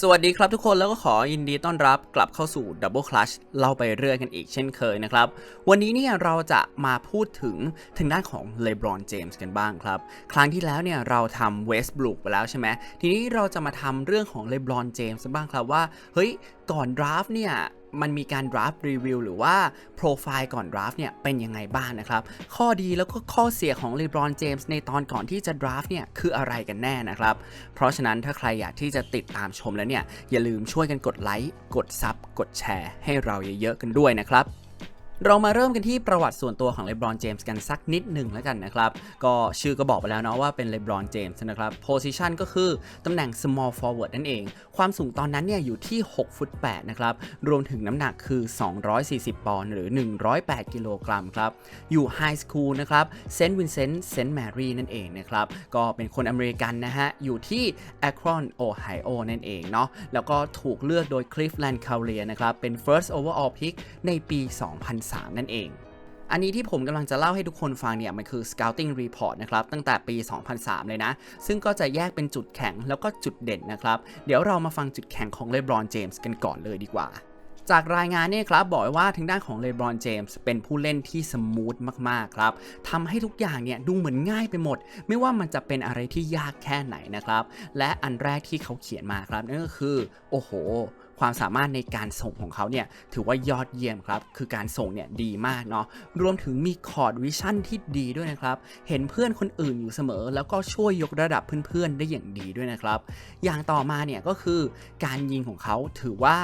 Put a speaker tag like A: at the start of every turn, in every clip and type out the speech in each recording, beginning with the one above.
A: สวัสดีครับทุกคนแล้วก็ขอยินดีต้อนรับกลับเข้าสู่ Double Clutch เล่าไปเรื่อยกันอีกเช่นเคยนะครับ วันนี้เนี่ยเราจะมาพูดถึงถึงด้านของเลบรอนเจมส์กันบ้างครับ ครั้งที่แล้วเนี่ยเราทำเวสต์บลูคไปแล้วใช่ไหมทีนี้เราจะมาทำเรื่องของ LeBron James กันบ้างครับว่า เฮ้ย ก่อนดราฟต์เนี่ย มันมีการดราฟต์รีวิวหรือว่าโปรไฟล์ก่อนดราฟต์เนี่ย เป็นยังไงบ้างนะครับ ข้อดีแล้วก็ข้อเสียของ LeBron James ในตอนก่อนที่จะดราฟต์เนี่ย คืออะไรกันแน่นะครับ เพราะฉะนั้นถ้าใครอยากที่จะติดตามชมแล้วเนี่ย อย่าลืมช่วยกันกดไลค์กดซับกดแชร์ให้เราเยอะๆกันด้วยนะครับ เรามาเริ่มกันที่ประวัติส่วนตัวของเลบรอนเจมส์กันสักนิดหนึ่งแล้วกันนะครับ ก็ชื่อก็บอกไปแล้วเนาะว่าเป็นเลบรอนเจมส์นะครับโพซิชันก็คือตำแหน่ง small forward นั่นเอง ความสูงตอนนั้นเนี่ยอยู่ที่6ฟุต8นะครับ รวมถึงน้ำหนักคือ 240 ปอนด์หรือ 108 กิโลกรัมครับ อยู่ไฮสคูลนะครับเซนต์วินเซนต์เซนต์แมรี่นั่นเองนะครับ ก็เป็นคนอเมริกันนะฮะ อยู่ที่แอครอนโอไฮโอนั่นเองเนาะแล้วก็ถูกเลือกโดยคลิฟแลนด์คาเรียนะครับเป็น first overall pick ในปี3 นั่นเอง อันนี้ที่ผมกำลังจะเล่าให้ทุกคนฟังเนี่ย มันคือ scouting report นะครับ ตั้งแต่ปี 2003 เลยนะ ซึ่งก็จะแยกเป็นจุดแข็งแล้วก็จุดเด่นนะครับ เดี๋ยวเรามาฟังจุดแข็งของเลบรอนเจมส์กันก่อนเลยดีกว่าจากรายงานเนี่ยครับบอกว้ว่าทางด้านของเลบรอนเจมส์เป็นผู้เล่นที่สมูทมาก ๆ ครับทำให้ทุกอย่างเนี่ยดูเหมือนง่ายไปหมด ไม่ว่ามันจะเป็นอะไรที่ยากแค่ไหนนะครับ และอันแรกที่เขาเขียนมาครับนั่นก็คือ โอ้โห ความสามารถในการส่งของเขาเนี่ยถือว่ายอดเยี่ยมครับ คือการส่งเนี่ยดีมากเนาะรวมถึงมีคอร์ดวิชั่นที่ดีด้วยนะครับ เห็นเพื่อนคนอื่นอยู่เสมอ แล้วก็ช่วยยกระดับเพื่อนๆได้อย่างดีด้วยนะครับ อย่างต่อมาเนี่ยก็คือการยิงของเขาถือว่า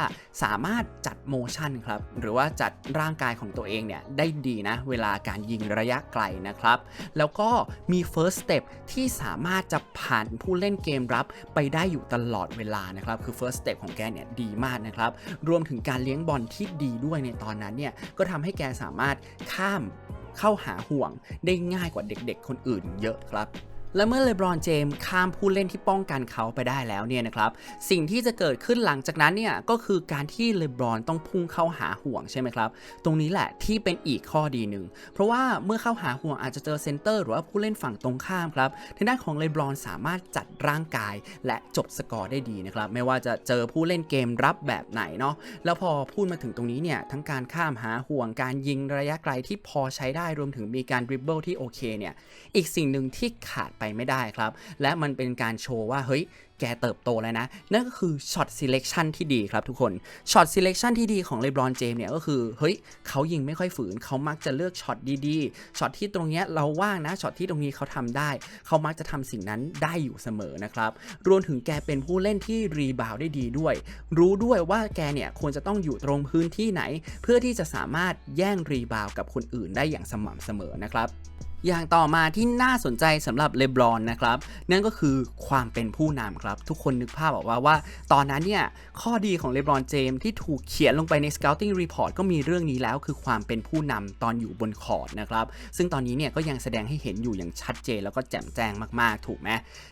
A: สามารถจัดโมชั่นครับหรือว่าจัดร่างกายของตัวเองเนี่ยได้ดีนะเวลาการยิงระยะไกลนะครับ แล้วก็มี first step ที่สามารถจะผ่านผู้เล่นเกมรับไปได้อยู่ตลอดเวลานะครับคือ first step ของแกเนี่ยดีมากนะครับ รวมถึงการเลี้ยงบอลที่ดีด้วยในตอนนั้นเนี่ย ก็ทำให้แกสามารถข้ามเข้าหาห่วงได้ง่ายกว่าเด็กๆ คนอื่นเยอะครับ และเมื่อเลบรอนเจมส์ข้ามผู้เล่นที่ป้องกันเขาไปได้แล้วเนี่ยนะครับ สิ่งที่จะเกิดขึ้นหลังจากนั้นเนี่ยก็คือการที่เลบรอนต้องพุ่งเข้าหาห่วงใช่ไหมครับ ตรงนี้แหละที่เป็นอีกข้อดีหนึ่ง เพราะว่าเมื่อเข้าหาห่วงอาจจะเจอเซนเตอร์หรือว่าผู้เล่นฝั่งตรงข้ามครับทางด้านของเลบรอนสามารถจัดร่างกายและจบสกอร์ได้ดีนะครับ ไม่ว่าจะเจอผู้เล่นเกมรับแบบไหนเนาะ แล้วพอพูดมาถึงตรงนี้เนี่ยทั้งการข้ามหาห่วงการยิงระยะไกลที่พอใช้ได้รวมถึงมีการดริบเบิลที่โอเคเนี่ย อีกสิ่งหนึ่งที่ขาดไปไม่ได้ครับ และมันเป็นการโชว์ว่าเฮ้ยแกเติบโตแล้วนะ นั่นก็คือช็อต selection ที่ดีครับทุกคนช็อต selection ที่ดีของเลบรอนเจมเนี่ยก็คือเฮ้ยเขายิงไม่ค่อยฝืนเขามักจะเลือกช็อตดีๆช็อตที่ตรงเนี้ยเราว่างนะช็อตที่ตรงนี้เขาทำได้ เขามักจะทำสิ่งนั้นได้อยู่เสมอนะครับรวมถึงแกเป็นผู้เล่นที่รีบาวได้ดีด้วย รู้ด้วยว่าแกเนี่ยควรจะต้องอยู่ตรงพื้นที่ไหน เพื่อที่จะสามารถแย่งรีบาวกับคนอื่นได้อย่างสม่ำเสมอนะครับ อย่างต่อมาที่น่าสนใจสำหรับเลบรอนนะครับนั่นก็คือความเป็นผู้นำครับ ทุกคนนึกภาพออกว่าว่าตอนนั้นเนี่ยข้อดีของเลบรอนเจมที่ถูกเขียนลงไปใน Scouting Report ก็มีเรื่องนี้แล้วคือความเป็นผู้นำตอนอยู่บนคอร์ดนะครับซึ่งตอนนี้เนี่ยก็ยังแสดงให้เห็นอยู่อย่างชัดเจน แล้วก็แจ่มแจ้งมากๆ ถูกไหม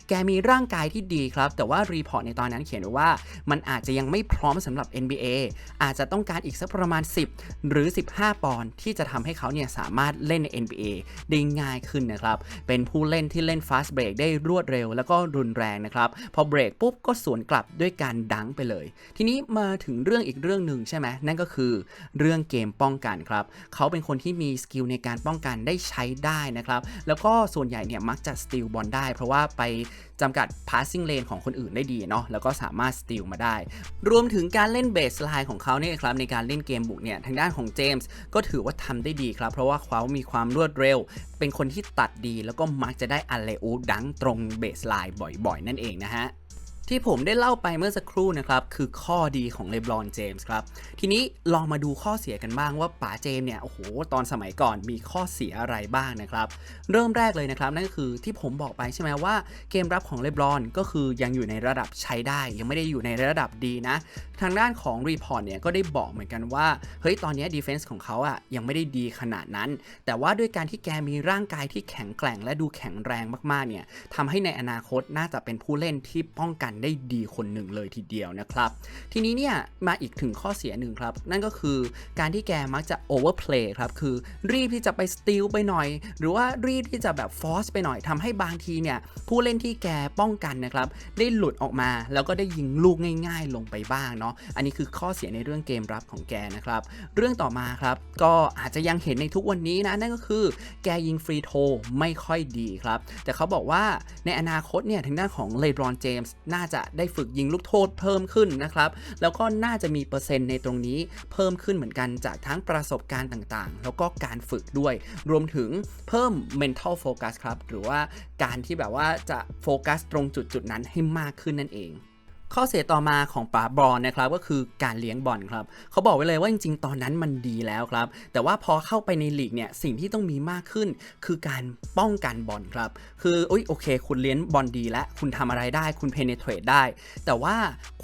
A: แกมีร่างกายที่ดีครับ แต่ว่ารีพอร์ตในตอนนั้นเขียนว่ามันอาจจะยังไม่พร้อมสำหรับ NBA อาจจะต้องการอีกสักประมาณ 10 หรือ 15 ปอนด์ที่จะทำให้เขาเนี่ยสามารถเล่นใน NBA ได้ง่ายขึ้นนะครับ เป็นผู้เล่นที่เล่น fast break ได้รวดเร็ว แล้วก็รุนแรงนะครับ พอเบรกปุ๊บก็สวนกลับด้วยการดังไปเลย ทีนี้มาถึงเรื่องอีกเรื่องหนึ่งใช่ไหมนั่นก็คือเรื่องเกมป้องกันครับ เขาเป็นคนที่มีสกิลในการป้องกันได้ใช้ได้นะครับ แล้วก็ส่วนใหญ่เนี่ยมักจะสติลบอลได้ เพราะว่าไป จำกัด passing lane ของคนอื่นได้ดีเนาะแล้วก็สามารถ steal มาได้ รวมถึงการเล่นเบสไลน์ของเขาเนี่ยครับในการเล่นเกมบุกเนี่ยทางด้านของเจมส์ก็ถือว่าทำได้ดีครับ เพราะว่าเขามีความรวดเร็ว เป็นคนที่ตัดดีแล้วก็มักจะได้อัลเลอูดังตรงเบสไลน์บ่อยๆ นั่นเองนะฮะ ที่ผมได้เล่าไปเมื่อสักครู่นะครับ คือข้อดีของเลบรอนเจมส์ครับ ทีนี้ลองมาดูข้อเสียกันบ้างว่าป๋าเจมส์เนี่ยโอ้โหตอนสมัยก่อนมีข้อเสียอะไรบ้างนะครับ เริ่มแรกเลยนะครับ นั่นก็คือที่ผมบอกไปใช่ไหมว่าเกมรับของเลบรอนก็คือยังอยู่ในระดับใช้ได้ ยังไม่ได้อยู่ในระดับดีนะ ทางด้านของรีพอร์ตเนี่ยก็ได้บอกเหมือนกันว่าเฮ้ยตอนนี้ดีเฟนส์ของเขาอะยังไม่ได้ดีขนาดนั้น แต่ว่าด้วยการที่แกมีร่างกายที่แข็งแกร่ง และดูแข็งแรงมากๆเนี่ยทำให้ในอนาคตน่าจะเป็นผู้เล่นที่ป้องกันได้ดีคนหนึ่งเลยทีเดียวนะครับ ทีนี้เนี่ยมาอีกถึงข้อเสียหนึ่งครับ นั่นก็คือการที่แกมักจะโอเวอร์เพลย์ครับ คือรีบที่จะไปสตีลไปหน่อย หรือว่ารีบที่จะแบบฟอสไปหน่อยทำให้บางทีเนี่ยผู้เล่นที่แกป้องกันนะครับ ได้หลุดออกมาแล้วก็ได้ยิงลูกง่าย ๆ ลงไปบ้างเนาะอันนี้คือข้อเสียในเรื่องเกมรับของแกนะครับ เรื่องต่อมาครับ ก็อาจจะยังเห็นในทุกวันนี้นะนั่นก็คือแกยิงฟรีโทไม่ค่อยดีครับ แต่เขาบอกว่าในอนาคตเนี่ยทางด้านของเลบรอนเจมส์น่าจะได้ฝึกยิงลูกโทษเพิ่มขึ้นนะครับ แล้วก็น่าจะมีเปอร์เซ็นต์ในตรงนี้เพิ่มขึ้นเหมือนกันจากทั้งประสบการณ์ต่างๆ แล้วก็การฝึกด้วย รวมถึงเพิ่ม mental focus ครับ หรือว่าการที่แบบว่าจะโฟกัสตรงจุดๆนั้นให้มากขึ้นนั่นเอง ข้อเสียต่อมาของป๋าบอลนะครับก็คือการเลี้ยงบอลครับเขาบอกไว้เลยว่าจริง ๆ ตอนนั้นมันดีแล้วครับ แต่ว่าพอเข้าไปในลีกเนี่ยสิ่งที่ต้องมีมากขึ้น คือการป้องกันบอลครับ คืออุ๊ยโอเค คุณเลี้ยงบอลดีแล้วคุณทำอะไรได้คุณเพเนเทรตได้ แต่ว่า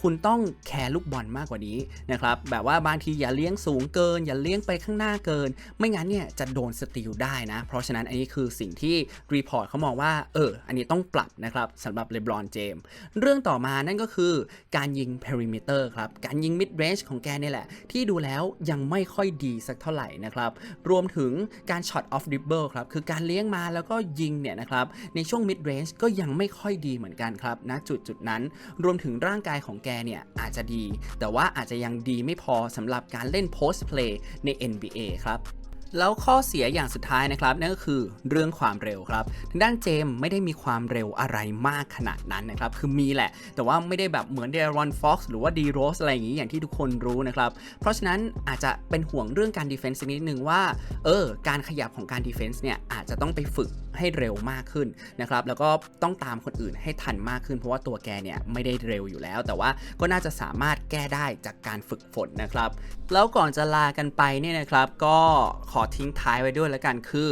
A: คุณต้องแคร์ลูกบอลมากกว่านี้นะครับแบบว่าบางทีอย่าเลี้ยงสูงเกิน อย่าเลี้ยงไปข้างหน้าเกิน ไม่งั้นเนี่ยจะโดนสตีลได้นะ เพราะฉะนั้นอันนี้คือสิ่งที่รีพอร์ตเขามองว่าเอออันนี้ต้องปรับนะครับสำหรับเลบรอนเจมส์เรื่องต่อมานั่นก็คือการยิง perimeter ครับ การยิง mid range ของแกเนี่ยแหละ ที่ดูแล้วยังไม่ค่อยดีสักเท่าไหร่นะครับ รวมถึงการ shot off dribble ครับ คือการเลี้ยงมาแล้วก็ยิงเนี่ยนะครับ ในช่วง mid range ก็ยังไม่ค่อยดีเหมือนกันครับณจุดจุดนั้น รวมถึงร่างกายของแกเนี่ยอาจจะดี แต่ว่าอาจจะยังดีไม่พอสำหรับการเล่น post play ใน NBA ครับ แล้วข้อเสียอย่างสุดท้ายนะครับนั่นก็คือเรื่องความเร็วครับทางด้านเจมส์ไม่ได้มีความเร็วอะไรมากขนาดนั้นนะครับคือมีแหละ แต่ว่าไม่ได้แบบเหมือนเดรอนฟ็อกซ์หรือว่าดีโรสอะไรอย่างนี้อย่างที่ทุกคนรู้นะครับเพราะฉะนั้นอาจจะเป็นห่วงเรื่องการดีเฟนซ์นิดนึงว่าเออการขยับของการดีเฟนซ์เนี่ยอาจจะต้องไปฝึก ให้เร็วมากขึ้นนะครับแล้วก็ต้องตามคนอื่นให้ทันมากขึ้น เพราะว่าตัวแกเนี่ยไม่ได้เร็วอยู่แล้ว แต่ว่าก็น่าจะสามารถแก้ได้จากการฝึกฝนนะครับ แล้วก่อนจะลากันไปเนี่ยนะครับ ก็ขอทิ้งท้ายไว้ด้วยแล้วกันคือ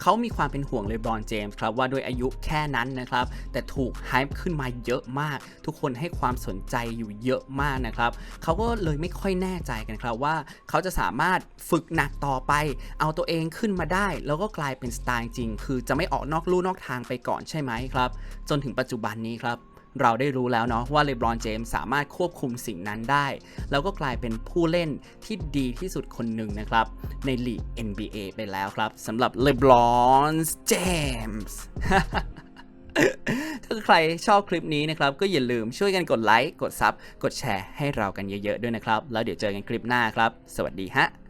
A: เขามีความเป็นห่วงเลบรอนเจมส์ครับว่าด้วยอายุแค่นั้นนะครับ แต่ถูกไฮป์ขึ้นมาเยอะมาก ทุกคนให้ความสนใจอยู่เยอะมากนะครับเขาก็เลยไม่ค่อยแน่ใจกันครับว่า เขาจะสามารถฝึกหนักต่อไป เอาตัวเองขึ้นมาได้ แล้วก็กลายเป็นสไตล์จริง คือจะไม่ออกนอกลู่นอกทางไปก่อนใช่ไหมครับ จนถึงปัจจุบันนี้ครับ เราได้รู้แล้วเนาะว่าเลบรอนเจมส์สามารถควบคุมสิ่งนั้นได้ แล้วก็กลายเป็นผู้เล่นที่ดีที่สุดคนหนึ่งนะครับ ในลีก NBA ไปแล้วครับสำหรับเลบรอนเจมส์ถ้าใครชอบคลิปนี้นะครับ ก็อย่าลืมช่วยกันกดไลค์ กดซับ กดแชร์ให้เรากันเยอะๆด้วยนะครับ แล้วเดี๋ยวเจอกันคลิปหน้าครับ สวัสดีฮะ